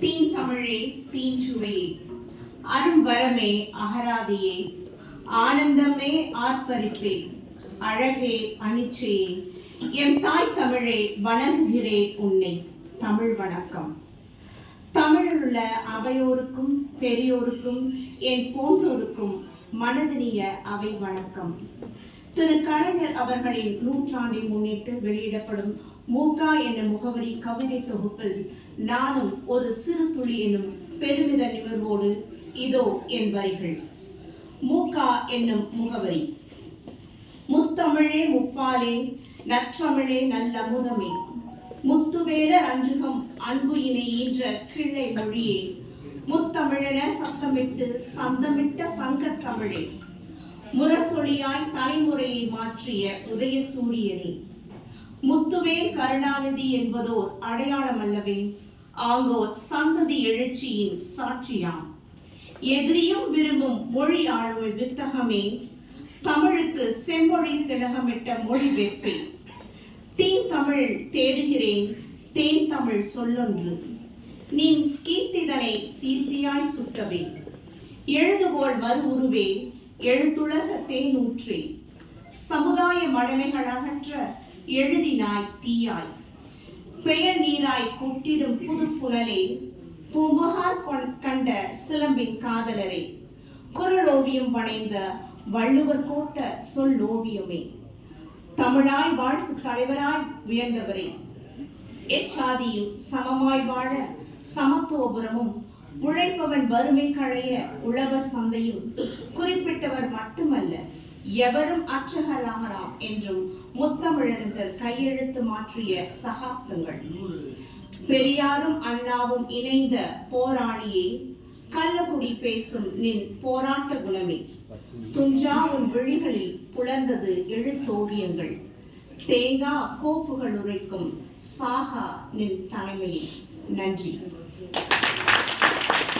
தீன் தமிழே தீன் சுவையே அரும்பரமே அகராதியே. ஆனந்தமே ஆர்ப்பரிப்பே. அழகே அணிச்சையே என் தாய் தமிழே வணங்குகிறேன் உன்னை. தமிழ் வணக்கம். தமிழுள்ள அவையோருக்கும் பெரியோருக்கும் என் போன்றோருக்கும் மனதினிய அவை வணக்கம். திரு கலைஞர் அவர்களின் நூற்றாண்டை முன்னிட்டு வெளியிடப்படும் மூகா என்னும் முகவரி கவிதை தொகுப்பில் நானும் ஒரு சிறு துளி என்னும் பெருமித நிமிர்வோடு இதோ என் வரிகள். மூகா என்னும் முகவரி. முத்தமிழே முப்பாலே நற்றமிழே நல்லமுதமே. முத்துவேல அஞ்சுகம் அன்பு இணை ஈன்ற கிள்ளை மொழியே. முத்தமிழென சத்தமிட்டு சந்தமிட்ட சங்கத் தமிழே முரசொலியாய் தலைமுறையை மாற்றிய உதய சூரியனே முத்துவேல் கருணாநிதி என்பதோர் அடையாளம் அல்லவே ஆங்கோர் சந்ததி எழுச்சியின் சாட்சியாம். எதிரியும் விரும்பும் மொழி ஆளுமை வித்தகமே தமிழுக்கு செம்மொழி திலகமிட்ட மொழி வெப்பே தீன் தமிழ் தேடுகிறேன் தேன் தமிழ் சொல்லொன்று. நீ கீர்த்திதனை சீர்த்தியாய் சுட்டவே. எழுதுகோள் வருவுருவே எழுத்துலக தேனூற்றே சமுதாய மடமைகள் அகற்ற எழுதினாய் தீயாய். பெயர் நீராய் கொட்டிடும் புது புலலே பூம்புகார் கொண்- கண்ட சிலம்பின் காதலரே. குரலோவியம் படைந்த வள்ளுவர் கோட்ட சொல் ஓவியமே. தமிழாய் வாழ்த்து தலைவராய் உயர்ந்தவரே. எச்சாதியும் சமமாய் வாழ சமத்துவபுரமும் உழைப்பவன் வறுமை களைய உழவர் சந்தையும் குறிப்பிட்டவர் மட்டுமல்ல எவரும் அச்சகலாகலாம் என்றும் முத்தமிழறிஞர் கையெழுத்து மாற்றிய சகாப்தங்கள். பெரியாரும் அண்ணாவும் இணைந்த போராளியே கள்ளக்குடி பேசும் நின் போராட்ட குணமே. துஞ்சா உன் விழிகளில் புலர்ந்தது எழுத்தோவியங்கள் தேங்கா கோப்புகள் உரைக்கும் சாகா நின் தலைமையே. நன்றி.